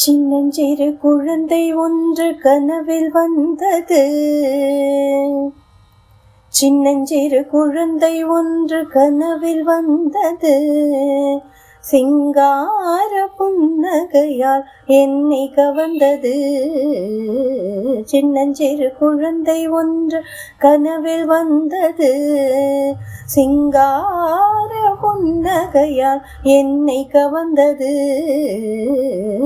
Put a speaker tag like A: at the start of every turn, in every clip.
A: சின்னஞ்சிறு குழந்தை ஒன்று கனவில் வந்தது. சின்னஞ்சிறு குழந்தை ஒன்று கனவில் வந்தது. சிங்கார புன்னகையால் என்னை கவர்ந்தது. சின்னஞ்சிறு குழந்தை ஒன்று கனவில் வந்தது. சிங்கார புன்னகையால் என்னை கவர்ந்தது.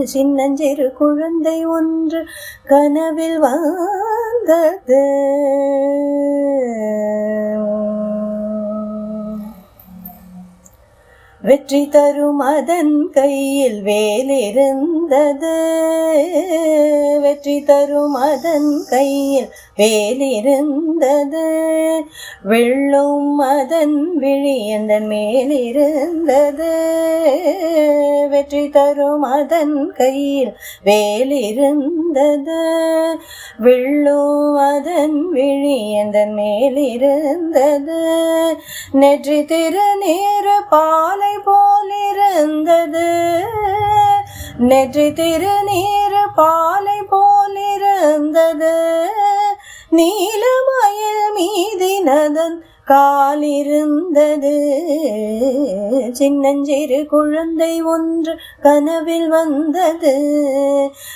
A: சின்னஞ்சிறு குழந்தை ஒன்று கனவில் வந்தது. வெற்றி தரும் அதன் கையில் வேலிருந்தது. வெற்றி தரும் அதன் கையில் வேலிருந்தது. வெள்ளும் அதன் விழி அதன் மேலிருந்தது. வெற்றி தரும் அதன் கையில் வேலிருந்தது. வெள்ளும் அதன் விழி அதன் மேலிருந்தது. நெற்றி திருநீர் பாலை போலிருந்தது. நெற்றி திருநீர் பாலை போலிருந்தது. நீலமயில் மீதினதன் காலிருந்தது. சின்னஞ்சிறு குழந்தை ஒன்று கனவில் வந்தது.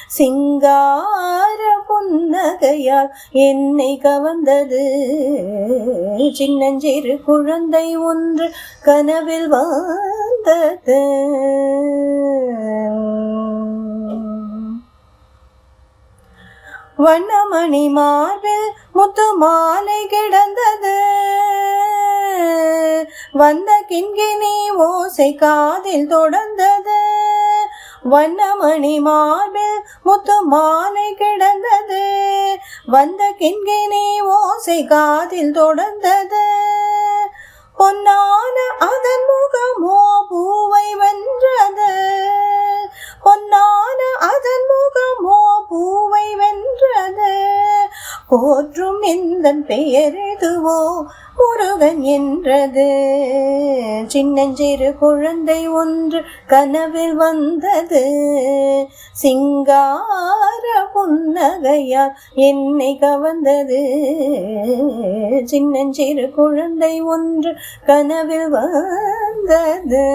A: சிங்கார புன்னகையால் என்னை கவர்ந்தது. சின்னஞ்சிறு குழந்தை ஒன்று கனவில் வந்தது. வண்ணமணி மார்பில் முத்து மாலை கிடந்தது. வந்த கிண்கிணி ஓசை காதில் தொடர்ந்தது. வண்ணமணி மார்பில் முத்து மாலை கிடந்தது. வந்த கிண்கிணி ஓசை காதில் தொடர்ந்தது. போற்றும் இந்த பெயர் எதுவோ முருகன் என்றது. சின்னஞ்சிறு குழந்தை ஒன்று கனவில் வந்தது. சிங்கார புன்னகையால் என்னை கவர்ந்தது. சின்னஞ்சிறு குழந்தை ஒன்று கனவில் வந்தது.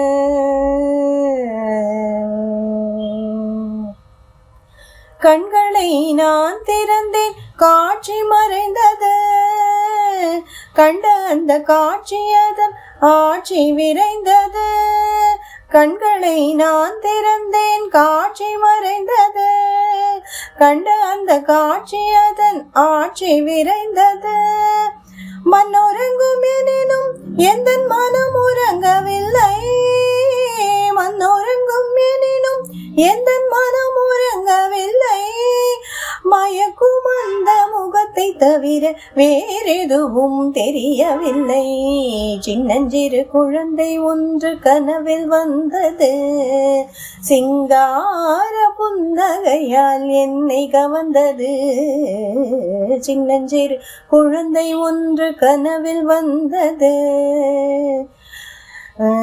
A: கண்களை நான் திறந்தேன் காட்சி மறைந்தது. கண்ட அந்த காட்சி அதன் ஆட்சி விரைந்தது. கண்களை நான் திறந்தேன் காட்சி மறைந்தது. கண்ட அந்த காட்சி அதன் ஆட்சி விரைந்தது. மண்ணுறங்கும் எனினும் எந்த மனம் உறங்கவில்லை. எந்த மனம் உறங்கவில்லை. மயக்கும் அந்த முகத்தை தவிர வேறெதுவும் தெரியவில்லை. சின்னஞ்சிறு குழந்தை ஒன்று கனவில் வந்தது. சிங்கார புன்னகையால் என்னை கவர்ந்தது. சின்னஞ்சிறு குழந்தை ஒன்று கனவில் வந்தது. ஆ.